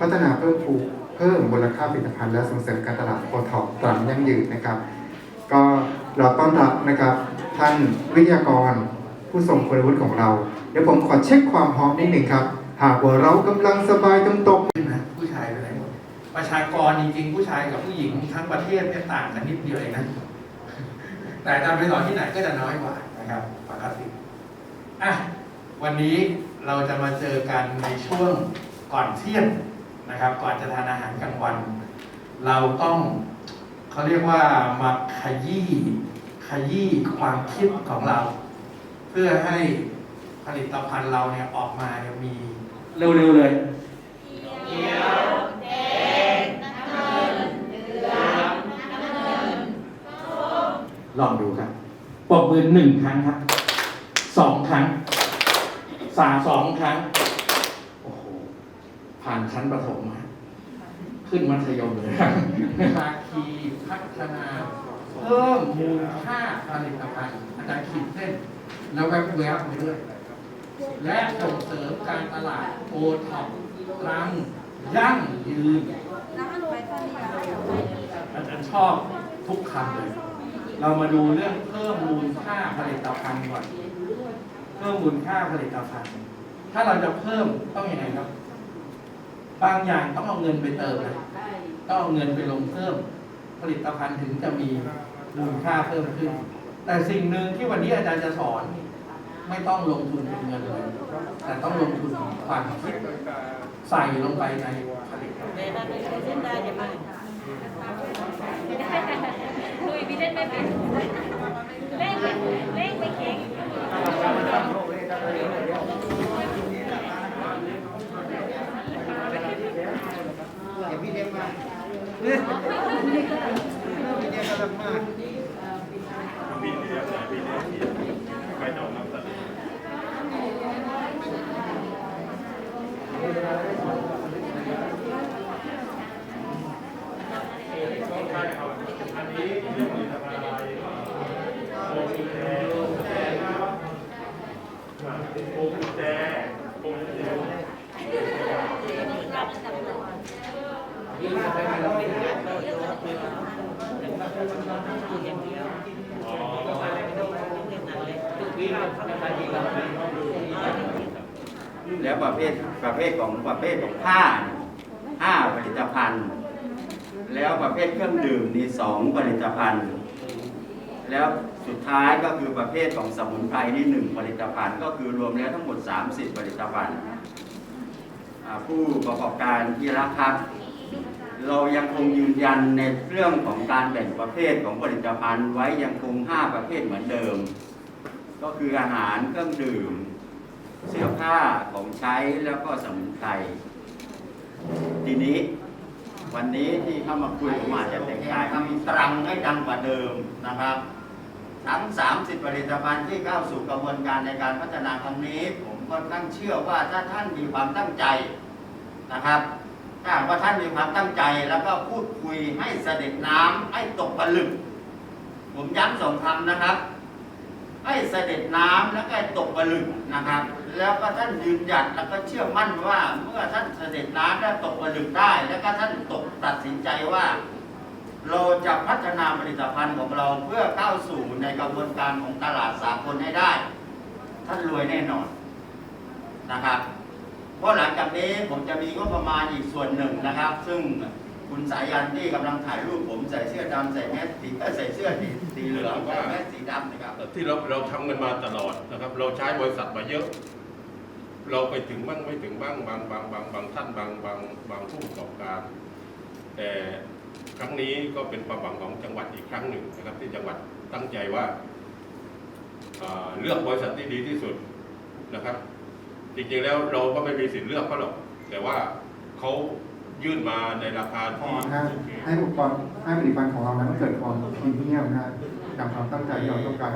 พัฒนาเพิ่มฟูเพิ่มมูลค่าผลิตภัณฑ์และส่งเสริมการตลาดโอท็อปตามยั่งยืนนะครับ ก็เราต้อนรับนะครับ ท่านวิทยากรผู้ทรงคุณวุฒิของเรา เดี๋ยวผมขอเช็คความพร้อมนิดหนึ่งครับ หากว่าเรากำลังสบายตรงตกใช่ไหมผู้ชายไปไหนหมดประชากรจริงๆ ผู้ชายกับผู้หญิงทั้งประเทศเนี่ยต่างกันนิดเดียวเองนะแต่ตอนไปสอนที่ไหนก็จะน้อยกว่านะครับปกติอะวันนี้เราจะมาเจอกันในช่วงก่อนเที่ยง นะครับ ก่อนจะทานอาหารกลางวัน เราต้องเขาเรียกว่ามาขยี้ขยี้ความคิดของเรา เพื่อให้ผลิตภัณฑ์เราเนี่ยออกมาเนี่ยมีเร็วๆเลยลองดูครับปรบมือหนึ่งครั้งครับสองครั้งสามสองครั้งโอ้โห ผ่านชั้นประถมมาขึ้นมัธยมเลยครับภาคีพัฒนาเพิ่มมูลค่าผลิตภัณฑ์อาจารย์ขีดเส้น แล้วแวบแวบไปด้วย และส่งเสริมการตลาดโอท็อปรังยั่งยืนอาจารย์ชอบทุกคำเลย เรามาดูเรื่องเพิ่มมูลค่าผลิตภัณฑ์ก่อน เพิ่มมูลค่าผลิตภัณฑ์ ถ้าเราจะเพิ่มต้องอยังไงครับ บางอย่างต้องเอาเงินไปเติมนะต้องเอาเงินไปลงเพิ่ม ผลิตภัณฑ์ถึงจะมีมูลค่าเพิ่มขึ้น แต่สิ่งหนึ่งที่วันนี้อาจารย์จะสอน ไม่ต้องลงทุนเป็นเงินเลย แต่ต้องลงทุนความคิดใส่ลงไปในผลิตภัณฑ์เวลาไปเส้นได้จะมาลุยพี่เล่นไม่เป็น ปีนี้ปีนี้ไปต่อรับ แล้วประเภทประเภทของประเภทของผ้าห้าผลิตภัณฑ์ แล้วประเภทเครื่องดื่มนี่สองผลิตภัณฑ์ แล้วสุดท้ายก็คือประเภทของสมุนไพรนี่หนึ่งผลิตภัณฑ์ ก็คือรวมแล้วทั้งหมด 30 ผลิตภัณฑ์ ผู้ประกอบการที่รักครับ เรายังคงยืนยันในเรื่องของการแบ่งประเภทของผลิตภัณฑ์ไว้ยังคง 5 ประเภทเหมือนเดิม ก็คืออาหารเครื่องดื่ม เสื้อผ้าของใช้แล้วก็สมุนไพรทีนี้วันนี้ที่เข้ามาคุยผมอาจจะแต่งกายเขามีตรังให้ดังกว่าเดิมนะครับ ทั้ง 30 ผลิตภัณฑ์ที่เข้าสู่กระบวนการในการพัฒนาครั้งนี้ ผมก็ตั้งเชื่อว่าถ้าท่านมีความตั้งใจนะครับ ถ้าว่าท่านมีความตั้งใจแล้วก็พูดคุยให้เสด็จน้ำให้ตกผลึก ผมย้ำสองคำนะครับ ให้เสด็จน้ำแล้วก็ตกผลึกนะครับ แล้วก็ท่านยืนหยัดแล้วก็เชื่อมั่นว่าเมื่อท่านเสด็จน้ำและตกผลึกได้ แล้วก็ท่านตกตัดสินใจว่า เราจะพัฒนาผลิตภัณฑ์ของเราเพื่อเข้าสู่ในกระบวนการของตลาดสากลให้ได้ ท่านรวยแน่นอนนะครับ เพราะหลังจากนี้ผมจะมีงบประมาณอีกส่วนหนึ่งนะครับ ซึ่งคุณสายันที่กำลังถ่ายรูปผมใส่เสื้อดำใส่แมสสีเอ้ยใส่เสื้อสีสีเหลืองใส่แมสสีดำนะครับ ที่เราเราทำกันมาตลอดนะครับ เราใช้บริษัทมาเยอะ เราไปถึงบ้างไม่ถึงบ้างบางบางบางบางท่านบางบางบางผู้ประกอบการ แต่ครั้งนี้ก็เป็นความหวังของจังหวัดอีกครั้งหนึ่งนะครับ ที่จังหวัดตั้งใจว่าเอ่อเลือกบริษัทที่ดีที่สุดนะครับ จริงๆแล้วเราก็ไม่มีสิทธิ์เลือกเขาหรอก แต่ว่าเขายื่นมาในราคาพอที่นะให้อุปกรณ์ให้ผลิตภัณฑ์ของเรานั้นเกิดความพรีเมียมนะตามความตั้งใจที่เราต้องการ